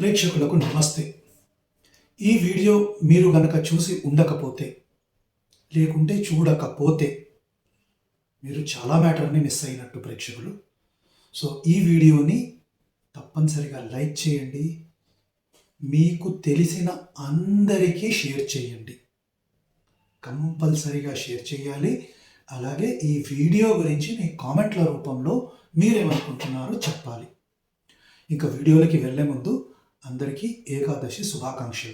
ప్రేక్షకులకు నమస్తే. ఈ వీడియో మీరు గనక చూసి ఉండకపోతే లేకుంటే చూడకపోతే మీరు చాలా మ్యాటర్ని మిస్ అయినట్టు ప్రేక్షకులు. సో ఈ వీడియోని తప్పనిసరిగా లైక్ చేయండి. మీకు తెలిసిన అందరికీ షేర్ చేయండి. కంపల్సరీగా షేర్ చేయాలి. అలాగే ఈ వీడియో గురించి మీ కామెంట్ల రూపంలో మీరేమనుకుంటున్నారో చెప్పాలి. ఇంకా వీడియోలకి వెళ్ళే ముందు అందరికీ ఏకాదశి శుభాకాంక్షలు.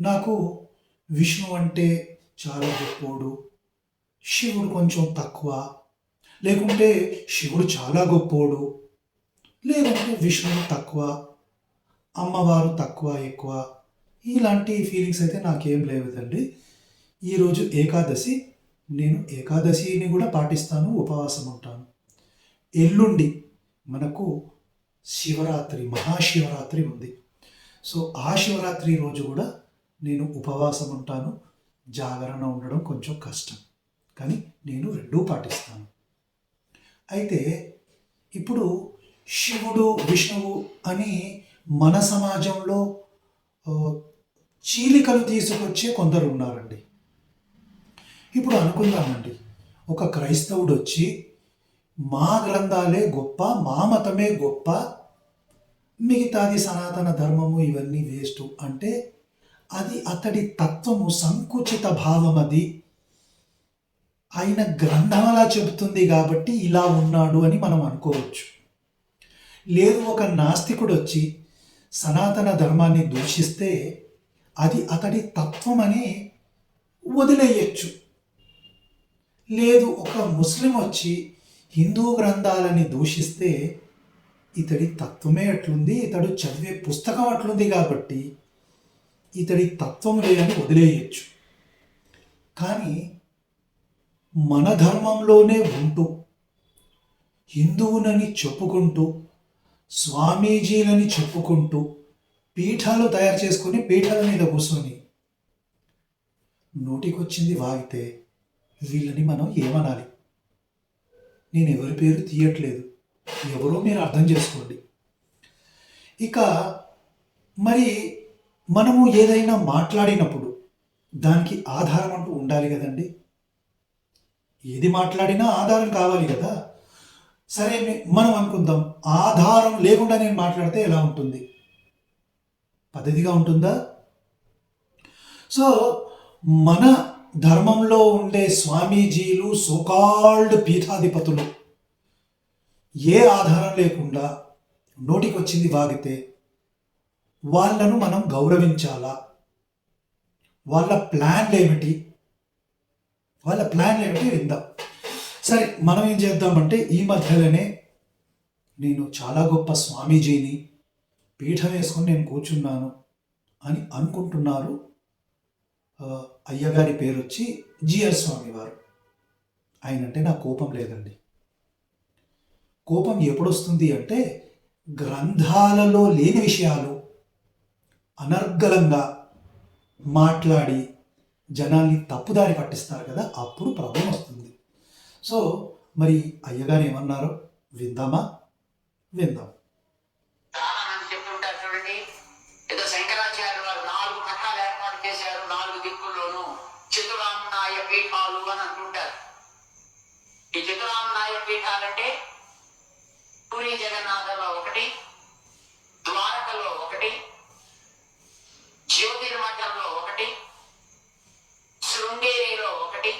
నాకు విష్ణు అంటే చాలా గొప్పోడు. శివుడు కొంచెం తక్కువ. లేకుంటే శివుడు చాలా గొప్పోడు. లేకుంటే విష్ణువు తక్కువ. అమ్మవారు తక్కువ ఎక్కువ. ఇలాంటి ఫీలింగ్స్ అయితే నాకేం లేదండి. ఈరోజు ఏకాదశి. నేను ఏకాదశిని కూడా పాటిస్తాను ఉపవాసం ఉంటాను ఎల్లుండి మనకు శివరాత్రి మహాశివరాత్రి ఉంది. సో ఆ శివరాత్రి రోజు కూడా నేను ఉపవాసం ఉంటాను. జాగరణ ఉండడం కొంచెం కష్టం. కానీ నేను రెండూ పాటిస్తాను. అయితే ఇప్పుడు శివుడు విష్ణువు అని మన సమాజంలో చీలికలు తీసుకొచ్చే కొందరు ఉన్నారండి. ఇప్పుడు అనుకుందామండి. ఒక క్రైస్తవుడు వచ్చి మా గ్రంథాలే గొప్ప మా మతమే గొప్ప మిగతాది సనాతన ధర్మము ఇవన్నీ వేస్ట్ అంటే అది అతడి తత్వము సంకుచిత భావం అది ఆయన గ్రంథం అలా చెబుతుంది కాబట్టి ఇలా ఉన్నాడు అని మనం అనుకోవచ్చు. లేదు ఒక నాస్తికుడు వచ్చి సనాతన ధర్మాన్ని దూషిస్తే అది అతడి తత్వం అని వదిలేయచ్చు. లేదు ఒక ముస్లిం వచ్చి హిందూ గ్రంథాలని దూషిస్తే ఇతడి తత్వమే అట్లుంది ఇతడు చదివే పుస్తకం అట్లుంది కాబట్టి ఇతడి తత్వం లేదని వదిలేయచ్చు. కానీ మన ధర్మంలోనే ఉంటూ హిందువునని చెప్పుకుంటూ స్వామీజీలని చెప్పుకుంటూ పీఠాలు తయారు చేసుకొని పీఠాల మీద కూర్చొని నోటికొచ్చింది వాగితే వీళ్ళని మనం ఏమనాలి? నేను ఎవరి పేరు తీయట్లేదు. ఎవరో మీరు అర్థం చేసుకోండి. ఇక మరి మనము ఏదైనా మాట్లాడినప్పుడు దానికి ఆధారం అంటూ ఉండాలి కదండి. ఏది మాట్లాడినా ఆధారం కావాలి కదా. సరే మనం అనుకుందాం ఆధారం లేకుండా నేను మాట్లాడితే ఎలా ఉంటుంది? పద్ధతిగా ఉంటుందా? సో మన ధర్మంలో ఉండే స్వామీజీలు సోకాల్డ్ పీఠాధిపతులు. ఏ ఆధారం లేకుండా నోటికొచ్చింది వాగితే వాళ్ళను మనం గౌరవించాలా? వాళ్ళ ప్లాన్లు ఏమిటి? వాళ్ళ ప్లాన్లు ఏమిటి విందాం. సరే మనం ఏం చేద్దామంటే ఈ మధ్యలోనే నేను చాలా గొప్ప స్వామీజీని పీఠం వేసుకొని నేను కూర్చున్నాను అని అనుకుంటున్నారు అయ్యగారి పేరు వచ్చి జిఆర్ స్వామి వారు ఆయనంటే నాకు కోపం లేదండి. కోపం ఎప్పుడు వస్తుంది అంటే గ్రంథాలలో లేని విషయాలు అనర్గళంగా మాట్లాడి జనాల్ని తప్పుదారి పట్టిస్తారు కదా అప్పుడు ప్రాబ్లం వస్తుంది. సో మరి అయ్యగారు ఏమన్నారో? విందామా? విందాం. చతురామ్నాయ పీఠాలు అని అంటుంటారు. ఈ చతురామ్నాయ పీఠాలంటే పూరి జగన్నాథంలో ఒకటి ద్వారకలో ఒకటి జ్యోతిర్మఠంలో ఒకటి శృంగేరిలో ఒకటి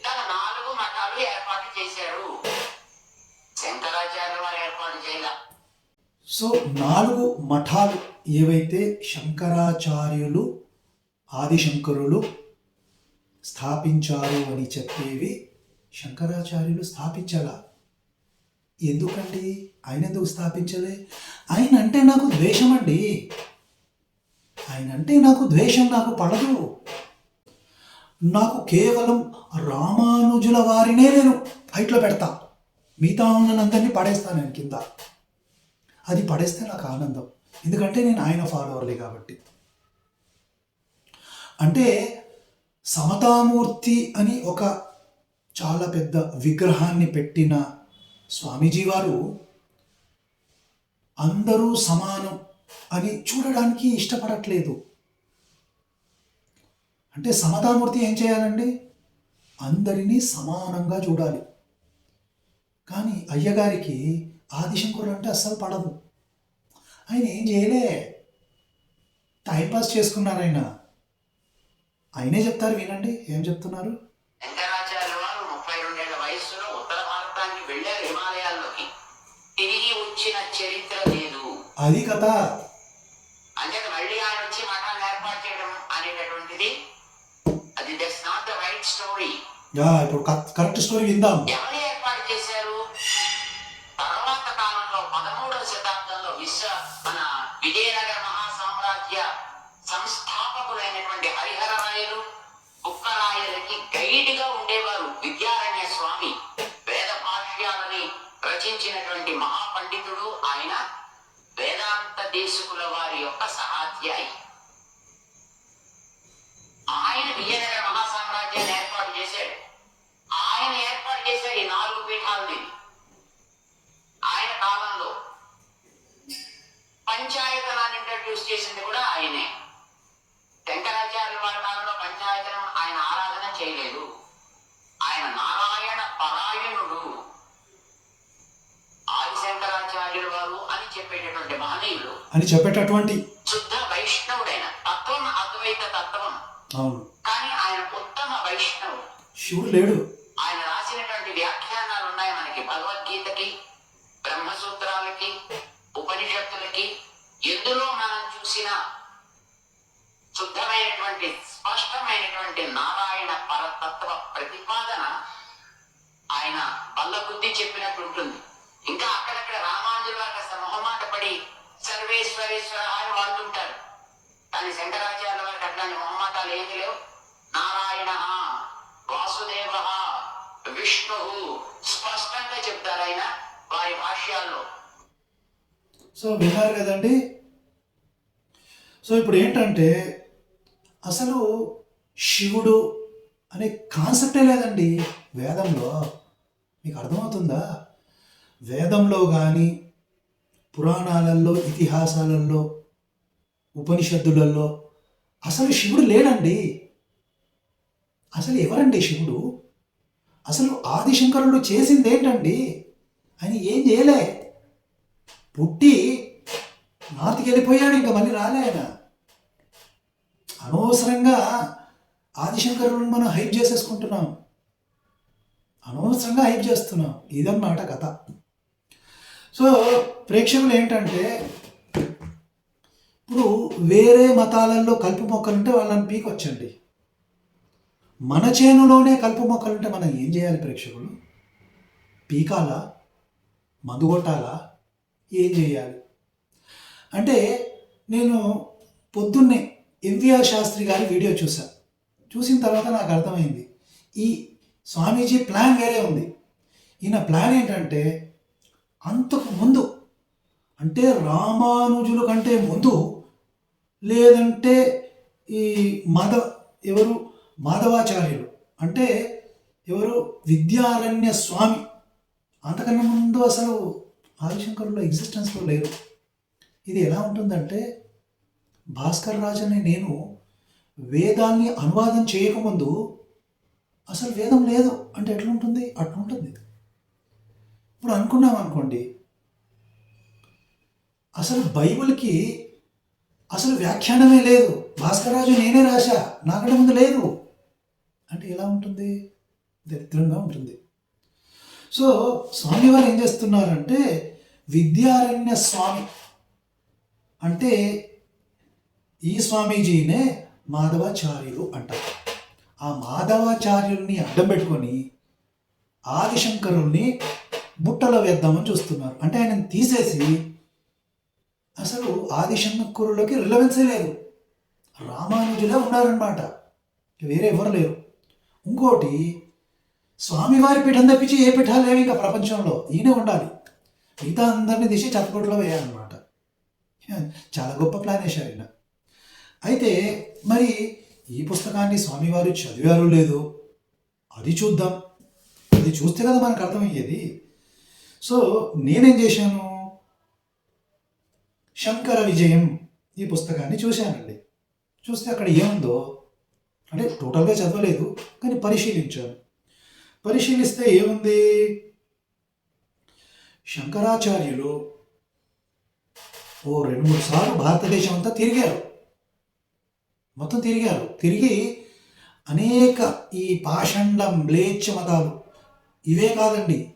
ఇలా నాలుగు మఠాలు ఏర్పాటు చేశారు. శంకరాచార్య వారు ఏర్పాటు చేయాల. సో నాలుగు మఠాలు ఏవైతే శంకరాచార్యులు ఆదిశంకరులు స్థాపించారు అని చెప్పేవి శంకరాచార్యులు స్థాపించాలా. ఎందుకండి ఆయన ఎందుకు స్థాపించలే? ఆయన అంటే నాకు ద్వేషం అండి ఆయన అంటే నాకు ద్వేషం నాకు పడదు. నాకు కేవలం రామానుజుల వారినే నేను హైట్లో పెడతా. మిగతా ఉన్నందరినీ పడేస్తాను నేను కింద. అది పడేస్తే నాకు ఆనందం. ఎందుకంటే నేను ఆయన ఫాలోవర్లే కాబట్టి. అంటే సమతామూర్తి అని ఒక చాలా పెద్ద విగ్రహాన్ని పెట్టిన స్వామీజీ వారు అందరూ సమానం అని చూడడానికి ఇష్టపడట్లేదు. అంటే సమతామూర్తి ఏం చేయాలండి? అందరినీ సమానంగా చూడాలి. కానీ అయ్యగారికి ఆదిశంకరుడు అంటే అస్సలు పడదు. ఆయన ఏం చేయలే? టైంపాస్ చేసుకున్నారైనా ఆయన చెప్తారు వినండి ఏం చెప్తున్నారు? శంకరాచార్య వారు ముప్పై రెండేళ్ళ వయస్సులో ఉత్తర భారతానికి వెళ్ళారు హిమాలయాల్లోకి. తిరిగి వచ్చిన చరిత్ర లేదు. అది కథ. అంచేత మళ్ళీ ఆయన వచ్చి మఠాన్ని ఏర్పాటు చేయడం అనేటటువంటిది? అది that's not the right story yeah ఇప్పుడు కరెక్ట్ స్టోరీ విందాం. ఎవరు అని చెప్పేటటువంటి అవును. కానీ ఆయన ఉత్తమ వైష్ణవుడు శివుడు లేడు. ఆయన రాసినటువంటి వ్యాఖ్యానాలు ఉన్నాయి మనకి భగవద్గీతకి బ్రహ్మసూత్రాలకి ఉపనిషత్తులకి. ఎందులో మనం చూసిన శుద్ధమైనటువంటి స్పష్టమైనటువంటి నారాయణ పరతత్వ ప్రతిపాదన ఆయన బల్ల బుద్ధి చెప్పినట్టు ఉంటుంది. ఇంకా అక్కడక్కడ రామానుజుల వారు కాస్త మొహమాట పడి సర్వేశ్వరేశ్వర అని వాడుతుంటారు కానీ శంకరాచార్యుల వారికి అట్లాంటి మొహమాటాలు ఏమి లేవు. నారాయణ వాసుదేవ విష్ణు స్పష్టంగా చెప్తారు ఆయన వారి భాష్యాల్లో. సో విన్నారు కదండి? సో ఇప్పుడు ఏంటంటే అసలు శివుడు అనే కాన్సెప్టే లేదండి వేదంలో. మీకు అర్థమవుతుందా? వేదంలో కానీ పురాణాలలో ఇతిహాసాలలో ఉపనిషత్తులలో అసలు శివుడు లేడండి. అసలు ఎవరండి శివుడు? అసలు ఆదిశంకరుడు చేసింది ఏంటండి ఆయన ఏం చేయలే? పుట్టి నాతికి వెళ్ళిపోయాడు ఇంకా మళ్ళీ రాలే ఆయన. అనవసరంగా ఆదిశంకరులను మనం హైప్ చేసేసుకుంటున్నాం. అనవసరంగా హైప్ చేస్తున్నాం. ఇదన్నమాట కథ. సో ప్రేక్షకులు ఏంటంటే ఇప్పుడు వేరే మతాలలో కలుపు మొక్కలుంటే వాళ్ళని పీకొచ్చండి. మన చేనులోనే కలుపు మొక్కలుంటే మనం ఏం చేయాలి ప్రేక్షకులు? పీకాలా? మందు కొట్టాలా? ఏం చేయాలి? అంటే నేను పొద్దున్నే ఎంవిఆర్ శాస్త్రి గారి వీడియో చూశాను చూసిన తర్వాత నాకు అర్థమైంది. ఈ స్వామీజీ ప్లాన్ వేరే ఉంది. ఈయన ప్లాన్ ఏంటంటే అంతకు ముందు. అంటే రామానుజుల కంటే ముందు లేదంటే ఈ మాధవ ఎవరు మాధవాచార్యులు. అంటే ఎవరు విద్యారణ్య స్వామి. అంతకన్నా ముందు అసలు ఆదిశంకరులో ఎగ్జిస్టెన్స్లో లేరు ఇది ఎలా ఉంటుందంటే భాస్కర్ రాజ్ అనే నేను వేదాన్ని అనువాదం చేయకముందు అసలు వేదం లేదు. అంటే ఎట్లుంటుంది? అట్లుంటుంది. ఇప్పుడు అనుకున్నాం అనుకోండి అసలు బైబిల్కి అసలు వ్యాఖ్యానమే లేదు. భాస్కరరాజు నేనే రాశా నాకంటే ముందు లేదు. అంటే ఎలా ఉంటుంది? దరిద్రంగా ఉంటుంది. సో స్వామివారు ఏం చేస్తున్నారంటే విద్యారణ్య స్వామి అంటే ఈ స్వామీజీనే మాధవాచార్యులు అంటారు. ఆ మాధవాచార్యుల్ని అడ్డం పెట్టుకొని ఆదిశంకరుల్ని బుట్టలో వేద్దామని చూస్తున్నారు. అంటే ఆయన తీసేసి అసలు ఆదిశంకరులకి రిలవెన్సే లేదు. రామానుజులే ఉన్నారనమాట వేరే ఎవరు లేరు. ఇంకోటి స్వామివారి పీఠం తప్పించి ఏ పీఠాలు లేవు ఇంకా ప్రపంచంలో. ఈయనే ఉండాలి. మిగతా అందరినీ తీసి చెత్తకొట్లో వేయాలన్నమాట. చాలా గొప్ప ప్లాన్ వేశారు ఈయన. అయితే మరి ఈ పుస్తకాన్ని స్వామివారు చదివారు లేదు అది చూద్దాం. అది చూస్తే కదా మనకు అర్థమయ్యేది. సో నేనేం చేశాను? శంకర విజయం ఈ పుస్తకాన్ని చూశానండి. చూస్తే అక్కడ ఏముందో? అంటే టోటల్గా చదవలేదు కానీ పరిశీలించాను. పరిశీలిస్తే ఏముంది? శంకరాచార్యులు ఓ రెండు మూడు సార్లు భారతదేశం అంతా తిరిగారు. మొత్తం తిరిగారు. తిరిగి అనేక ఈ పాషండ మ్లేచ్ఛ మతాలు. ఇవే కాదండి.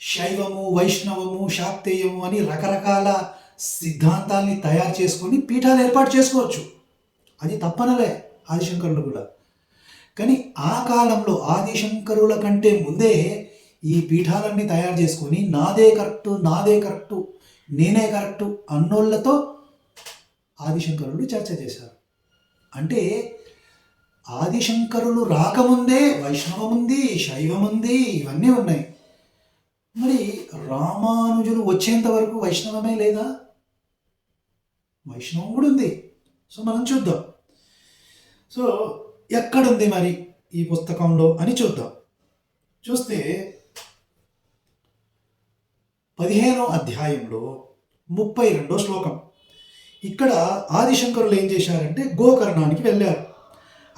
శైవము వైష్ణవము శాక్తేయము అని రకరకాల సిద్ధాంతాల్ని తయారు చేసుకొని పీఠాలు ఏర్పాటు చేసుకోవచ్చు. అది తప్పనలే ఆదిశంకరులు కూడా. కానీ ఆ కాలంలో ఆదిశంకరుల కంటే ముందే ఈ పీఠాలన్నీ తయారు చేసుకొని నాదే కరెక్టు నాదే కరెక్టు నేనే కరెక్టు అన్నోళ్ళతో ఆదిశంకరుడు చర్చ చేశారు. అంటే ఆదిశంకరులు రాకముందే వైష్ణవం ఉంది శైవం ఉంది ఇవన్నీ ఉన్నాయి. మరి రామానుజులు వచ్చేంత వరకు వైష్ణవమే లేదా? వైష్ణవం కూడా ఉంది. సో మనం చూద్దాం. సో ఎక్కడుంది మరి ఈ పుస్తకంలో అని చూద్దాం. చూస్తే పదిహేనో అధ్యాయంలో ముప్పై రెండో శ్లోకం. ఇక్కడ ఆదిశంకరులు ఏం చేశారంటే గోకర్ణానికి వెళ్ళారు.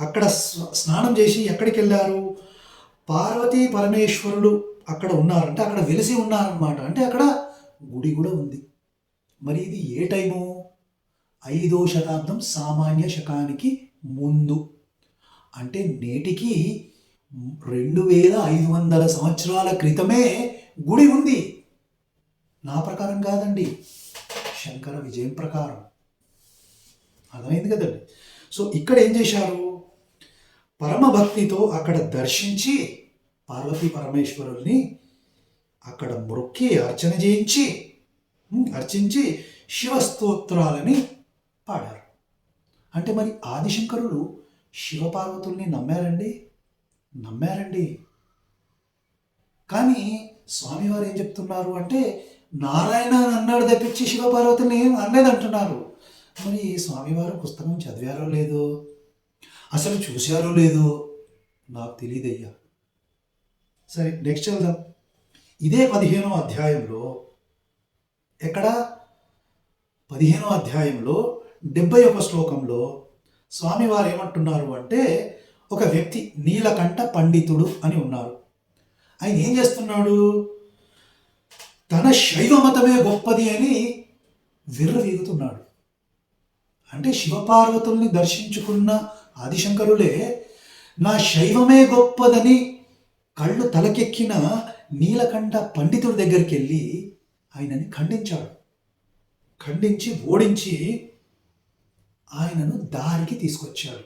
అక్కడ స్నానం చేసి ఎక్కడికి వెళ్ళారు పార్వతీ పరమేశ్వరుడు అక్కడ ఉన్నారంటే అక్కడ వెలిసి ఉన్నారనమాట అంటే అక్కడ గుడి కూడా ఉంది. మరి ఇది ఏ టైము? ఐదో శతాబ్దం సామాన్య శకానికి ముందు. అంటే నేటికి రెండు వేల ఐదు వందల సంవత్సరాల క్రితమే గుడి ఉంది. నా ప్రకారం కాదండి. శంకర విజయం ప్రకారం. అర్థమైంది కదండి? సో ఇక్కడ ఏం చేశారు? పరమభక్తితో అక్కడ దర్శించి పార్వతీ పరమేశ్వరుల్ని అక్కడ మొక్కి అర్చన చేయించి అర్చించి శివస్తోత్రాలని పాడారు. అంటే మరి ఆదిశంకరులు శివపార్వతుల్ని నమ్మారండి? నమ్మారండి. కానీ స్వామివారు ఏం చెప్తున్నారు అంటే నారాయణ అని అన్నాడు తప్పించి శివపార్వతుల్ని అనలేదు అంటున్నారు. మరి స్వామివారు పుస్తకం చదివారో లేదో అసలు చూశారో లేదో నాకు తెలియదయ్యా. సరే నెక్స్ట్ వెళ్దాం ఇదే పదిహేనో అధ్యాయంలో ఎక్కడ? పదిహేనో అధ్యాయంలో డెబ్బై ఒక శ్లోకంలో స్వామివారు ఏమంటున్నారు అంటే ఒక వ్యక్తి నీలకంఠ పండితుడు అని ఉన్నారు. ఆయన ఏం చేస్తున్నాడు? తన శైవ మతమే గొప్పది అని విర్రవీగుతున్నాడు. అంటే శివపార్వతుల్ని దర్శించుకున్న ఆదిశంకరులే నా శైవమే గొప్పదని కళ్ళు తలకెక్కిన నీలకంఠ పండితుడి దగ్గరికి వెళ్ళి ఆయనని ఖండించాడు. ఖండించి ఓడించి ఆయనను దారికి తీసుకొచ్చాడు.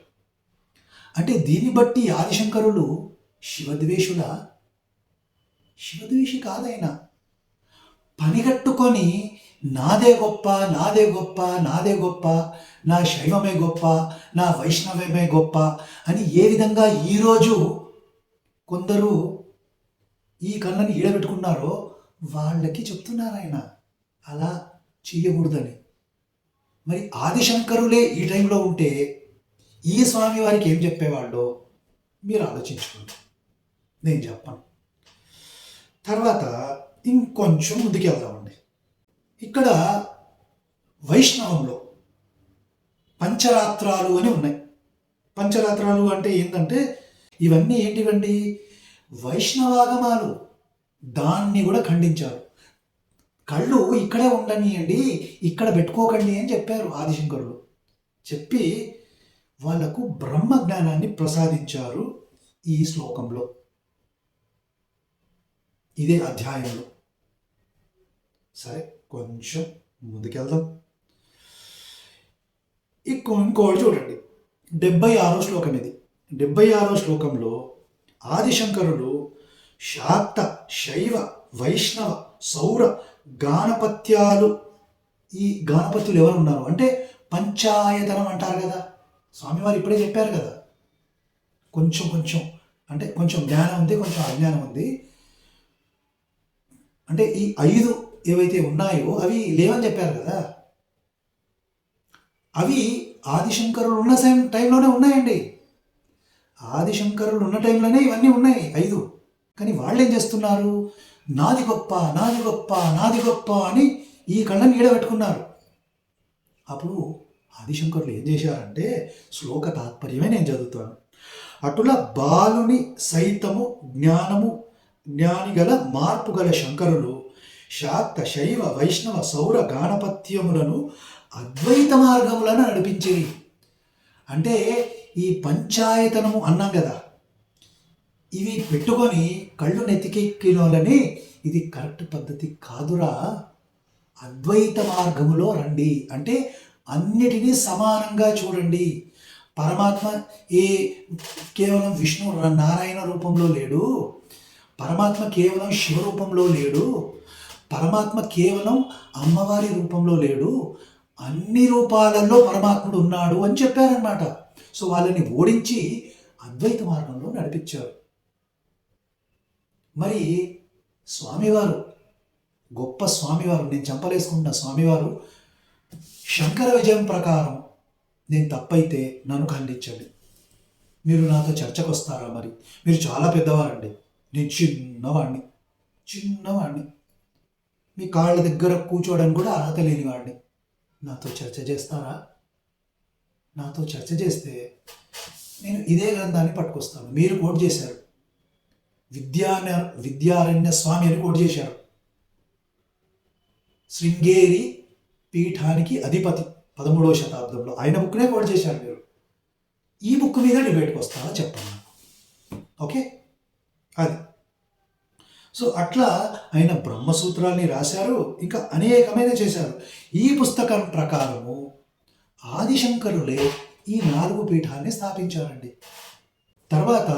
అంటే దీన్ని బట్టి ఆదిశంకరులు శివద్వేషుల? శివద్వేషి కాదైన. పనిగట్టుకొని నాదే గొప్ప నాదే గొప్ప నాదే గొప్ప నా శైవమే గొప్ప నా వైష్ణవమే గొప్ప అని ఏ విధంగా ఈరోజు కొందరు ఈ కళ్ళని ఈడబెట్టుకున్నారో వాళ్ళకి చెప్తున్నారు ఆయన అలా చేయకూడదని మరి ఆదిశంకరులే ఈ టైంలో ఉంటే ఈ స్వామి వారికి ఏం చెప్పేవాళ్ళో? మీరు ఆలోచించుకోండి. నేను చెప్పను. తర్వాత ఇంకొంచెం ముందుకు వెళ్దామండి ఇక్కడ వైష్ణవంలో పంచరాత్రాలు అని ఉన్నాయి. పంచరాత్రాలు అంటే ఏంటంటే ఇవన్నీ ఏంటివండి? వైష్ణవాగమాలు. దాన్ని కూడా ఖండించారు. కళ్ళు ఇక్కడే ఉండనియండి ఇక్కడ పెట్టుకోకండి అని చెప్పారు ఆదిశంకరులు. చెప్పి వాళ్ళకు బ్రహ్మ జ్ఞానాన్ని ప్రసాదించారు ఈ శ్లోకంలో. ఇదే అధ్యాయంలో. సరే కొంచెం ముందుకెళ్దాం. ఇంకో ఇంకోటి చూడండి. డెబ్బై ఆరో శ్లోకం ఇది. డెబ్బై ఆరో శ్లోకంలో ఆదిశంకరుడు శాక్త శైవ వైష్ణవ సౌర గానపత్యాలు ఈ గానపత్యులు ఎవరు ఉన్నారు? అంటే పంచాయతనం అంటారు కదా. స్వామివారు ఇప్పుడే చెప్పారు కదా. కొంచెం కొంచెం అంటే కొంచెం జ్ఞానం ఉంది కొంచెం అజ్ఞానం ఉంది. అంటే ఈ ఐదు ఏవైతే ఉన్నాయో అవి లేవని చెప్పారు కదా. అవి ఆదిశంకరులు ఉన్న సేమ్ టైంలోనే ఉన్నాయండి. ఆదిశంకరులు ఉన్న టైంలోనే ఇవన్నీ ఉన్నాయి ఐదు. కానీ వాళ్ళు ఏం చేస్తున్నారు? నాది గొప్ప నాది గొప్ప నాది గొప్ప అని ఈ కళ్ళని ఈడబెట్టుకున్నారు. అప్పుడు ఆదిశంకరులు ఏం చేశారంటే శ్లోక తాత్పర్యమే నేను చదువుతాను. అటుల బాలుని సైతము జ్ఞానము జ్ఞాని గల మార్పు గల శంకరులు శాక్త శైవ వైష్ణవ సౌర గాణపత్యములను అద్వైత మార్గములను నడిపించేవి అంటే ఈ పంచాయతనము అన్నాం కదా. ఇవి పెట్టుకొని కళ్ళు నెత్తికెక్కినోళ్ళని ఇది కరెక్ట్ పద్ధతి కాదురా. అద్వైత మార్గములో రండి. అంటే అన్నిటినీ సమానంగా చూడండి. పరమాత్మ ఏ కేవలం విష్ణు నారాయణ రూపంలో లేడు. పరమాత్మ కేవలం శివరూపంలో లేడు. పరమాత్మ కేవలం అమ్మవారి రూపంలో లేడు. అన్ని రూపాలలో పరమాత్ముడు ఉన్నాడు అని చెప్పారనమాట సో వాళ్ళని ఓడించి అద్వైత మార్గంలో నడిపించారు. మరి స్వామివారు గొప్ప స్వామివారు నేను చంపలేసుకుంటున్న స్వామివారు శంకర విజయం ప్రకారం నేను తప్పైతే నన్ను ఖండించండి. మీరు నాతో చర్చకు వస్తారా మరి? మీరు చాలా పెద్దవారండి. నేను చిన్నవాడిని చిన్నవాడిని మీ కాళ్ళ దగ్గర కూర్చోవడానికి కూడా అర్హత లేనివాడిని నాతో చర్చ చేస్తారా? నాతో చర్చ చేస్తే నేను ఇదే గ్రంథాన్ని పట్టుకొస్తాను. మీరు కోట్ చేశారు. విద్యాన విద్యారణ్య స్వామి అని కోట్ చేశారు. శృంగేరి పీఠానికి అధిపతి పదమూడవ శతాబ్దంలో ఆయన బుక్నే కోట్ చేశారు మీరు. ఈ బుక్ మీద డిబేట్కి వస్తారా చెప్పండి ఓకే? అది. సో అట్లా ఆయన బ్రహ్మసూత్రాల్ని రాశారు ఇంకా అనేకమైన చేశారు. ఈ పుస్తకం ప్రకారము ఆదిశంకరులే ఈ నాలుగు పీఠాన్ని స్థాపించారండి. తర్వాత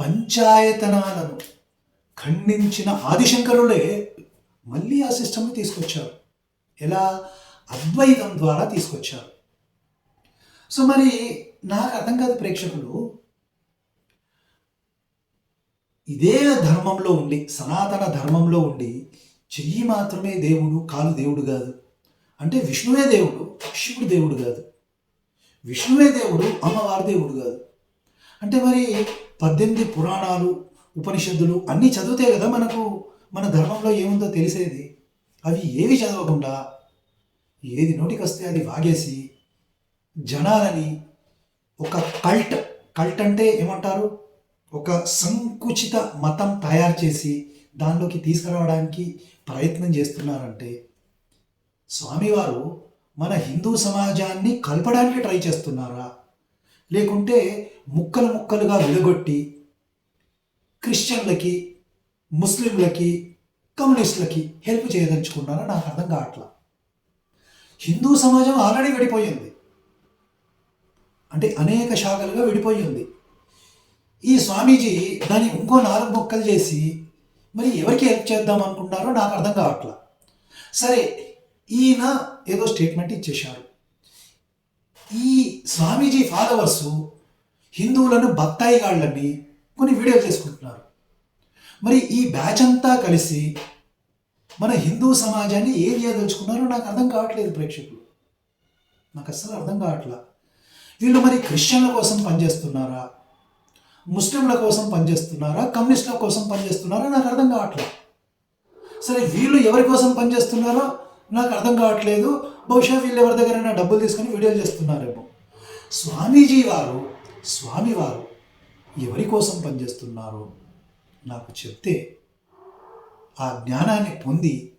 పంచాయతనాలను ఖండించిన ఆదిశంకరులే మళ్ళీ ఆ సిస్టమ్ని తీసుకొచ్చారు. ఎలా? అద్వైతం ద్వారా తీసుకొచ్చారు. సో మరి నాకు అర్థం కాదు ప్రేక్షకులు. ఇదే ధర్మంలో ఉండి సనాతన ధర్మంలో ఉండి చెయ్యి మాత్రమే దేవుడు కాలు దేవుడు కాదు. అంటే విష్ణువే దేవుడు శివుడు దేవుడు కాదు. విష్ణువే దేవుడు అమ్మవారి దేవుడు కాదు. అంటే మరి పద్దెనిమిది పురాణాలు ఉపనిషత్తులు అన్నీ చదివితే కదా మనకు మన ధర్మంలో ఏముందో తెలిసేది. అవి ఏవి చదవకుండా ఏది నోటికి వస్తే అది వాగేసి జనాలని ఒక కల్ట్ కల్ట్ అంటే ఏమంటారు? ఒక సంకుచిత మతం తయారు చేసి దానిలోకి తీసుకురావడానికి ప్రయత్నం చేస్తున్నారంటే స్వామివారు మన హిందూ సమాజాన్ని కలపడానికి ట్రై చేస్తున్నారా? లేకుంటే ముక్కలు ముక్కలుగా విడగొట్టి క్రిస్టియన్లకి ముస్లింలకి కమ్యూనిస్టులకి హెల్ప్ చేయదలుచుకున్నారా? నాకు అర్థం కావట్లా. హిందూ సమాజం ఆల్రెడీ విడిపోయింది. అంటే అనేక శాఖలుగా విడిపోయింది. ఈ స్వామీజీ దాన్ని ఇంకో నాలుగు మొక్కలు చేసి మరి ఎవరికి హెల్ప్ చేద్దాం అనుకుంటున్నారో నాకు అర్థం కావట్లా. సరే ఈయన ఏదో స్టేట్మెంట్ ఇచ్చేశారు ఈ స్వామీజీ ఫాలోవర్స్ హిందువులను బత్తాయిగాళ్ళని కొన్ని వీడియోలు చేసుకుంటున్నారు. మరి ఈ బ్యాచ్ అంతా కలిసి మన హిందూ సమాజాన్ని ఏం చేయదలుచుకున్నారో నాకు అర్థం కావట్లేదు ప్రేక్షకులు. నాకు అస్సలు అర్థం కావట్లా. వీళ్ళు మరి క్రిస్టియన్ల కోసం పనిచేస్తున్నారా? ముస్లింల కోసం పనిచేస్తున్నారా? కమ్యూనిస్టుల కోసం పనిచేస్తున్నారా? నాకు అర్థం కావట్లేదు సరే వీళ్ళు ఎవరి కోసం పనిచేస్తున్నారో నాకు అర్థం కావట్లేదు. బహుశా వీళ్ళు ఎవరి దగ్గరైనా డబ్బులు తీసుకొని వీడియోలు చేస్తున్నారేమో. స్వామీజీ వారు స్వామివారు ఎవరి కోసం పనిచేస్తున్నారో నాకు చెప్తే ఆ జ్ఞానాన్ని పొంది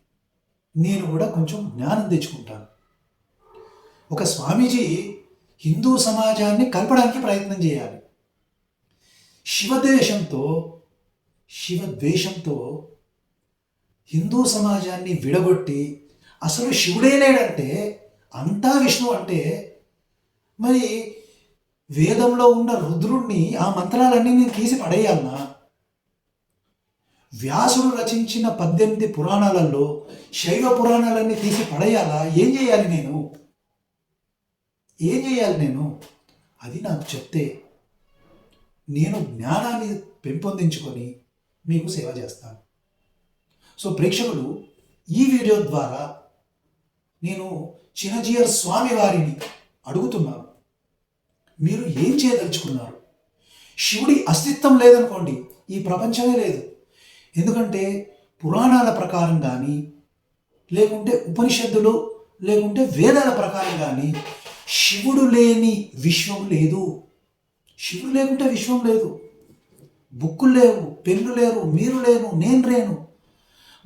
నేను కూడా కొంచెం జ్ఞానం తెచ్చుకుంటాను. ఒక స్వామీజీ హిందూ సమాజాన్ని కలపడానికి ప్రయత్నం చేయాలి. శివదేశంతో శివద్వేషంతో హిందూ సమాజాన్ని విడగొట్టి అసలు శివుడే లేడంటే అంతా విష్ణు అంటే మరి వేదంలో ఉన్న రుద్రుణ్ణి ఆ మంత్రాలన్నీ నేను తీసి పడేయాలనా? వ్యాసుడు రచించిన పద్దెనిమిది పురాణాలలో శైవ పురాణాలన్నీ తీసి పడేయాలా? ఏం చేయాలి నేను? ఏం చేయాలి నేను? అది నాకు చెప్తే నేను జ్ఞానాన్ని పెంపొందించుకొని మీకు సేవ చేస్తాను. సో ప్రేక్షకులు ఈ వీడియో ద్వారా నేను చినజీయర్ స్వామి వారిని అడుగుతున్నాను. మీరు ఏం చేయదలుచుకున్నారు? శివుడి అస్తిత్వం లేదనుకోండి ఈ ప్రపంచమే లేదు. ఎందుకంటే పురాణాల ప్రకారం కానీ లేకుంటే ఉపనిషత్తులు లేకుంటే వేదాల ప్రకారం కానీ శివుడు లేని విశ్వం లేదు. శివుడు లేకుంటే విశ్వం లేదు. బుక్కులు లేవు పెన్ను లేరు మీరు లేను నేను లేను.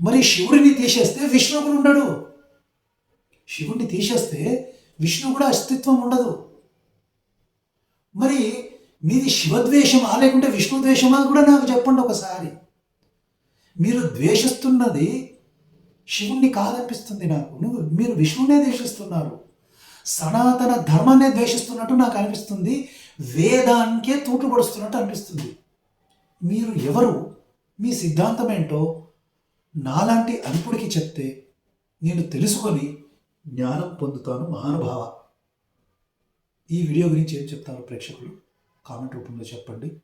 మరి శివుడిని తీసేస్తే విష్ణువుడు ఉండడు. శివుణ్ణి తీసేస్తే విష్ణు కూడా అస్తిత్వం ఉండదు. మరి మీది శివద్వేషమా లేకుంటే విష్ణు ద్వేషమా కూడా నాకు చెప్పండి ఒకసారి. మీరు ద్వేషిస్తున్నది శివుణ్ణి కాదనిపిస్తుంది నాకు. నువ్వు మీరు విష్ణునే ద్వేషిస్తున్నారు. సనాతన ధర్మాన్నే ద్వేషిస్తున్నట్టు నాకు అనిపిస్తుంది. వేదానికే తూటుపడుస్తున్నట్టు అనిపిస్తుంది. మీరు ఎవరు? మీ సిద్ధాంతం ఏంటో నాలాంటి అల్పుడికి చెప్తే నేను తెలుసుకొని జ్ఞానం పొందుతాను మహానుభావ. ఈ వీడియో గురించి ఏం చెప్తారు ప్రేక్షకులు? కామెంట్ రూపంలో చెప్పండి.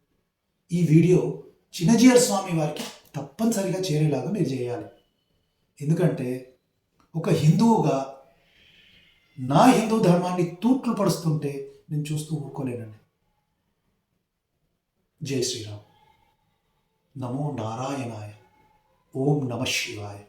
ఈ వీడియో చిన్నజీయర్ స్వామి వారికి తప్పనిసరిగా చేరేలాగా మీరు చేయాలి. ఎందుకంటే ఒక హిందువుగా నా హిందూ ధర్మాన్ని తూట్లు పడుస్తుంటే నేను చూస్తూ ఊరుకోలేనండి. జై శ్రీరామ్. నమో నారాయణాయ. ఓం నమ శివాయ.